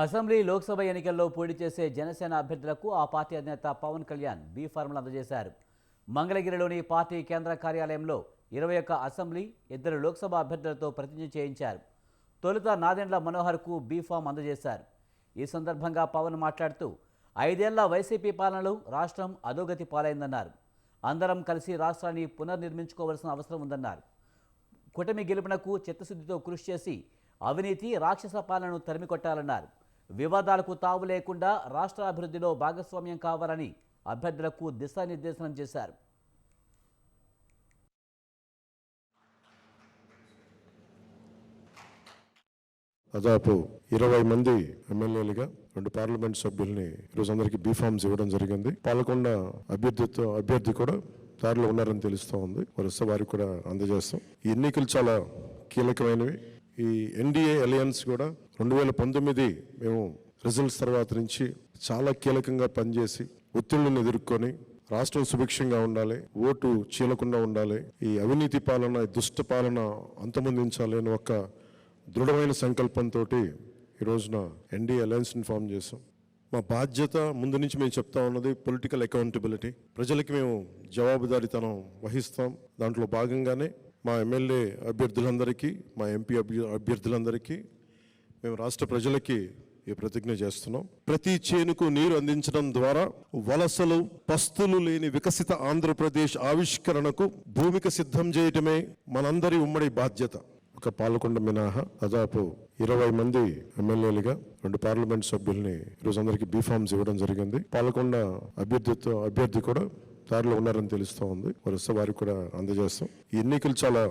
Assembly Lok Sabha ఎన్నికల్లో పోటీ చేసే జనసేన అభ్యర్థులకు ఆ పార్టీ అధినేత పవన్ కళ్యాణ్ బీ ఫార్ములు అందజేశారు. మంగళగిరిలోని పార్టీ కేంద్ర కార్యాలయంలో ఇరవై ఒక్క అసెంబ్లీ ఇద్దరు లోక్సభ అభ్యర్థులతో ప్రతిజ్ఞ చేయించారు. తొలుత నాదెండ్ల మనోహర్కు బీ ఫామ్ అందజేశారు. ఈ సందర్భంగా పవన్ మాట్లాడుతూ ఐదేళ్ళ వైసీపీ పాలనలో రాష్ట్రం అధోగతి పాలైందన్నారు. అందరం కలిసి రాష్ట్రాన్ని పునర్నిర్మించుకోవాల్సిన అవసరం ఉందన్నారు. కూటమి గెలుపునకు చిత్తశుద్ధితో కృషి చేసి అవినీతి రాక్షస పాలనను తరిమికొట్టాలన్నారు. వివాదాలకు తావు లేకుండా రాష్ట్ర అభివృద్ధిలో భాగస్వామ్యం కావాలని అభ్యర్థులకు దిశానిర్దేశనం చేశారు. దాదాపు ఇరవై మంది ఎమ్మెల్యేలుగా రెండు పార్లమెంట్ సభ్యుల్ని ఈరోజు అందరికి బీఫామ్స్ ఇవ్వడం జరిగింది. పాల్గొన్న అభ్యర్థితో అభ్యర్థి కూడా దారిలో ఉన్నారని తెలుస్తూ ఉంది. వరుస వారికి కూడా అందజేస్తాం. ఈ ఎన్నికలు చాలా కీలకమైనవి. ఈ ఎన్డీఏ అలయన్స్ కూడా రెండు వేల పంతొమ్మిది మేము రిజల్ట్స్ తర్వాత నుంచి చాలా కీలకంగా పనిచేసి ఒత్తిళ్ళను ఎదుర్కొని రాష్ట్రం సుభిక్షంగా ఉండాలి ఓటు చీలకుండా ఉండాలి ఈ అవినీతి పాలన దుష్ట పాలన అంతమొందించాలి అని ఒక దృఢమైన సంకల్పంతో ఈ రోజున ఎన్డీ అలయన్స్ని ఫామ్ చేసాం మా బాధ్యత ముందు నుంచి మేము చెప్తా ఉన్నది పొలిటికల్ అకౌంటబిలిటీ. ప్రజలకి మేము జవాబుదారీతనం వహిస్తాం. దాంట్లో భాగంగానే మా ఎమ్మెల్యే అభ్యర్థులందరికీ మా ఎంపీ అభ్య అభ్యర్థులందరికీ మేము రాష్ట్ర ప్రజలకి ఈ ప్రతిజ్ఞ చేస్తున్నాం. ప్రతి చేనుకు నీరు అందించడం ద్వారా వలసలు పస్తులు లేని వికసిత ఆంధ్రప్రదేశ్ ఆవిష్కరణకు భూమిక సిద్ధం చేయటమే మనందరి ఉమ్మడి బాధ్యత. ఒక పాలకొండ మినహా దాదాపు ఇరవై మంది ఎమ్మెల్యేలుగా రెండు పార్లమెంట్ సభ్యుల్ని ఈరోజు అందరికి బీఫామ్స్ ఇవ్వడం జరిగింది. పాలకొండ అభ్యర్థితో అభ్యర్థి కూడా దారిలో ఉన్నారని తెలుస్తూ ఉంది. వరుస వారికి కూడా అందజేస్తాం. ఈ ఎన్నికలు చాలా